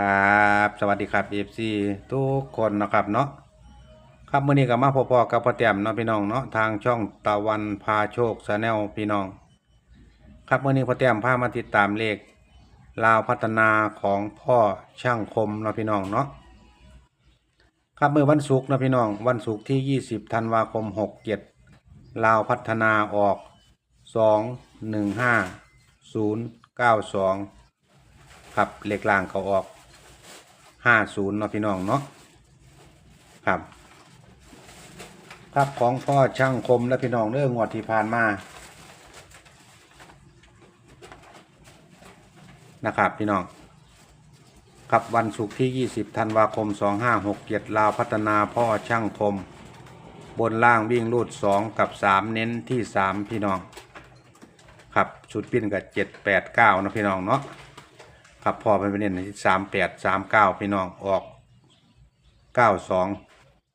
ครับ สวัสดีครับ FC ทุกคนนะครับเนาะครับเมื้อนี้ก็มาพอๆกับพ่อแต้มเนาะพี่น้องเนาะทางช่องตะวันพาโชคชาแนลพี่น้อง ครับเมื้อนี้พ่อแต้มพามาติดตามเลขลาวพัฒนาของพ่อช่างคมเนาะพี่น้องเนาะครับเมื้อวันศุกร์เนาะพี่น้องวันศุกร์ที่ 20ธันวาคม 67ลาวพัฒนาออก 215092 ครับเลขล่างเขาออก ห้าศูนย์เนาะพี่น้องเนาะครับครับของพ่อช่างคมและพี่น้องเรื่องงวดที่ผ่านมานะครับพี่น้องครับวันศุกร์ที่ 20 ธันวาคม 2567ลาวพัฒนาพ่อช่างคม บนล่างวิ่งรูด 2 กับ 3 เน้นที่ 3 พี่น้อง ครับชุดปิ้นกับ 7 8 9 นะพี่น้องเนาะ ครับพ่อเป็นเด็นที่สามแปดสามเก้าพี่น้องออกเก้าสอง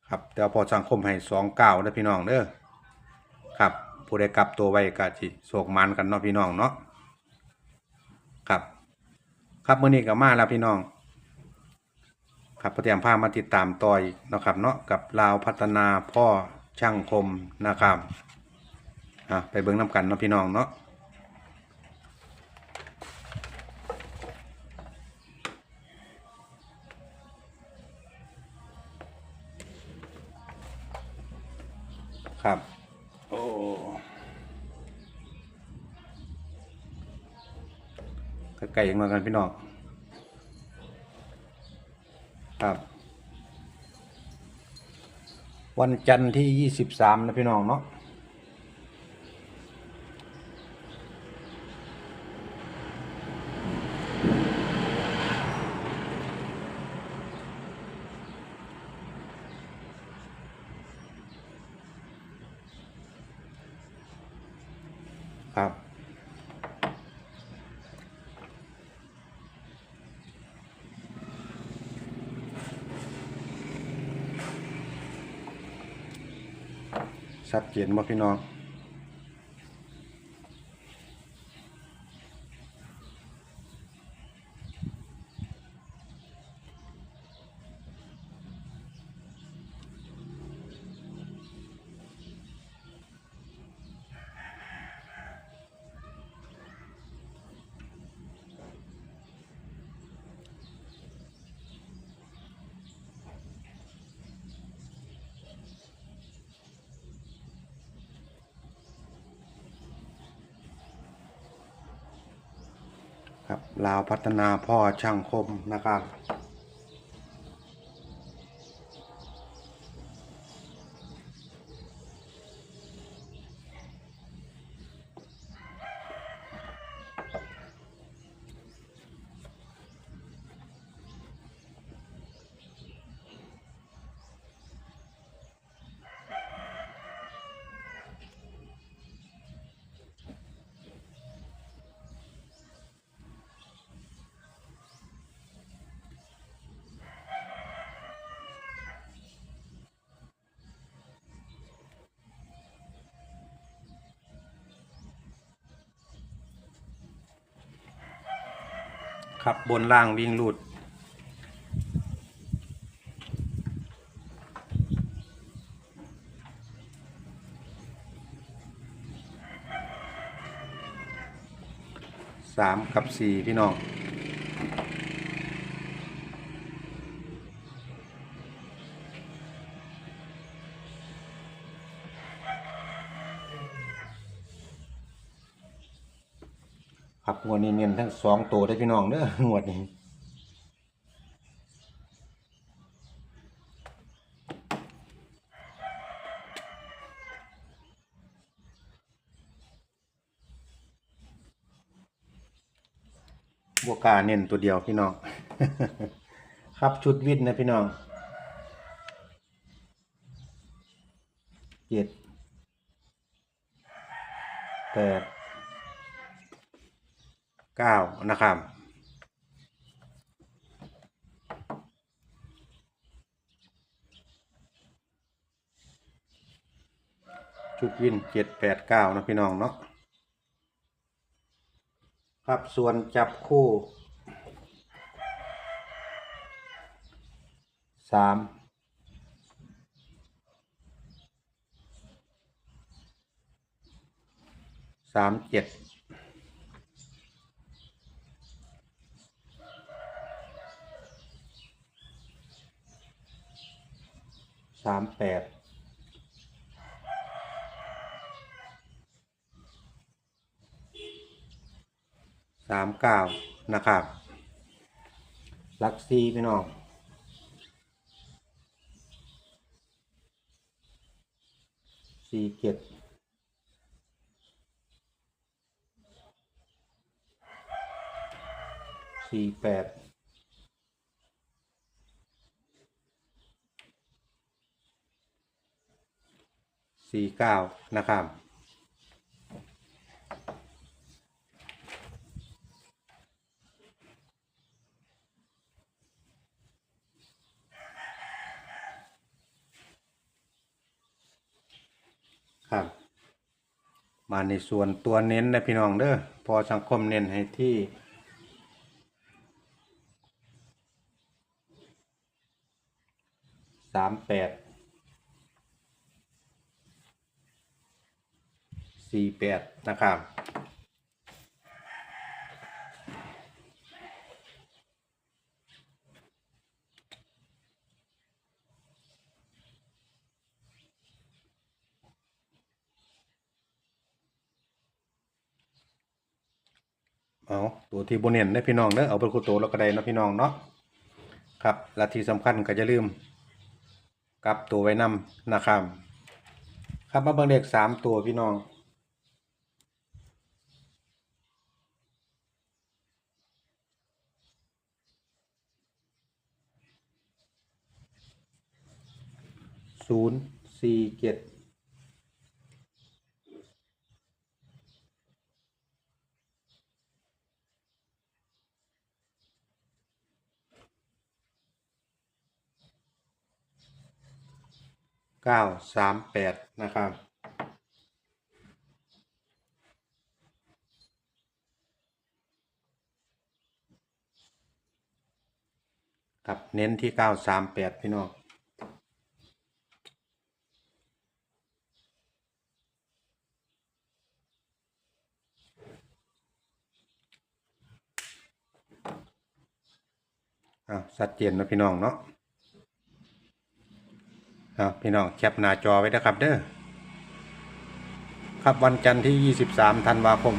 ครับแต่พอสังคมให้สองเก้านะพี่น้องเด้อครับผู้ใดกลับตัวไว้ก็จิโศกมันกันเนาะพี่น้องเนาะครับ ครับเมื้อนี้ก็มาแล้วพี่น้อง ครับพอเตรียมพามาติดตามต่อยนะครับ เนาะกับลาวพัฒนาพ่อช่างคมนะครับอะไปเบิ่งน้ำกันเนาะพี่น้องเนาะ ครับ โอ้ไก่ยังมากันพี่น้อง ครับ วันจันทร์ที่ยี่สิบสามนะพี่น้องเนาะ ชัดเจนบ่พี่น้อง ครับลาวพัฒนาพ่อช่างคมนะครับ ครับบนล่างวิ่งลูด สามกับสี่พี่น้อง งวดนี้เน้นทั้งสองตัวได้พี่น้องเด้องวดนี้บวกาเน้นตัวเดียวพี่น้อง ครับชุดวิทย์นะพี่น้องเจ็ดแปด เก้านะครับชุดวินเจ็ดแปดเก้านะพี่น้องเนาะครับส่วนจับคู่สามสามเจ็ดสาม แปดสามเก้านะครับลักซีพี่น้องสี่เจ็ดสี่แปด สี่เก้านะครับครับ มาในส่วนตัวเน้นนะพี่น้องเด้อพอสังคมเน้นให้ที่สามแปด สี่แปดนะครับเอาตัวที่บนเนียนได้พี่น้องเด้อเอาไปคูโตวแล้วก็ได้เนะพี่น้องเนาะครับและที่สำคัญก็จะลืมกับตัวไว้นำนะครับครับมาเบิ่งเลขสามตัวพี่น้อง ศูนย์สี่เจ็ดเก้าสามแปดนะครับครับเน้นที่เก้าสามแปดพี่น้อง อ่า ชัดเจนนะพี่น้องเนาะอ่าพี่น้องแคปหน้าจอไว้นะครับเด้อครับวันจันทร์ที่ 23 ธันวาคม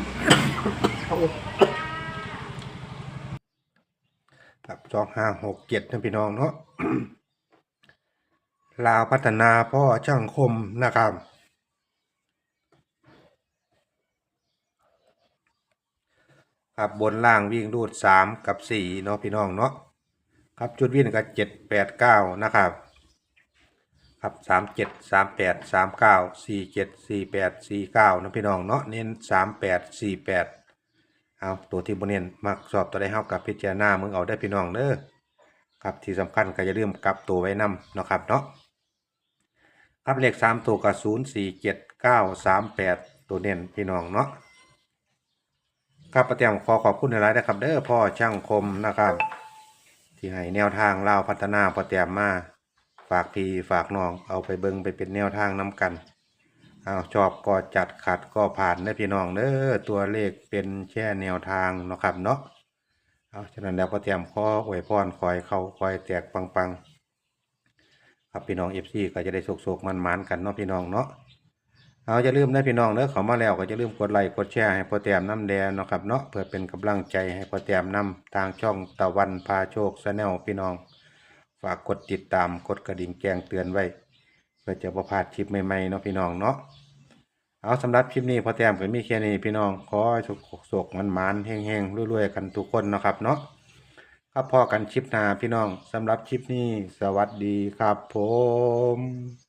ครับสองห้าหกเจ็ดนะพี่น้องเนาะลาวพัฒนาพ่อช่างคมนะครับครับบนล่างวิ่งรูดสามกับสี่เนาะพี่น้องเนาะ ครับจุดวิ่งกับเจ็ดแปดเก้านะครับครับสามเจ็ดสามแปดสามเก้าสี่เจ็ดสี่แปดสี่เก้านะพี่น้องเนาะเน้นสามแปดสี่แปดเอาตัวที่บนเน้นมักสอบตัวได้เท่ากับพิจารณามึงเอาได้พี่น้องเด้อครับที่สำคัญก็อย่าลืมกลับตัวไว้นำนะครับเนาะครับเลขสามตัวกับศูนย์สี่เจ็ดเก้าสามแปดตัวเน้นพี่น้องเนาะครับประเตียมขอขอบคุณในไลน์นะครับเด้อพ่อช่างคมนะครับ ที่ให้แนวทางเล่าพัฒนาประเตียมมาฝากพี่ฝากน้องเอาไปเบิงไปเป็นแนวทางน้กันเอาชอบก็จัดขัดก็ผ่านนะพี่น้องเด้อตัวเลขเป็นแค่แนวทางเนาะครับเนาะเอาฉะนั้นแล้วประเตรียมขออวยพรคอยเขาคอยแตกปังๆครับพี่น้องเอฟซีก็จะได้โศกๆมันๆกันเนาะพี่น้องเนาะ เอาอย่าลืมนะพี่น้องเด้อเขามาแล้วก็อย่าลืมกดไลค์กดแชร์ให้พ่อแต้มน้ำแดงเนาะครับเนาะเพื่อเป็นกำลังใจให้พ่อแต้มนำทางช่องตะวันพาโชคแนลพี่น้อง ฝากกดติดตามกดกระดิ่งแจ้งเตือนไว้ เพื่อจะประพลาดคลิปใหม่ๆเนาะพี่น้องเนาะเอาสำหรับคลิปนี้พ่อแต้มก็มีแค่นี้พี่น้องขอให้โศกมันมันๆเฮงๆรวยๆกันทุกคนเนาะครับเนาะครับพอกันคลิปหน้าพี่น้องสำหรับคลิปนี้สวัสดีครับผม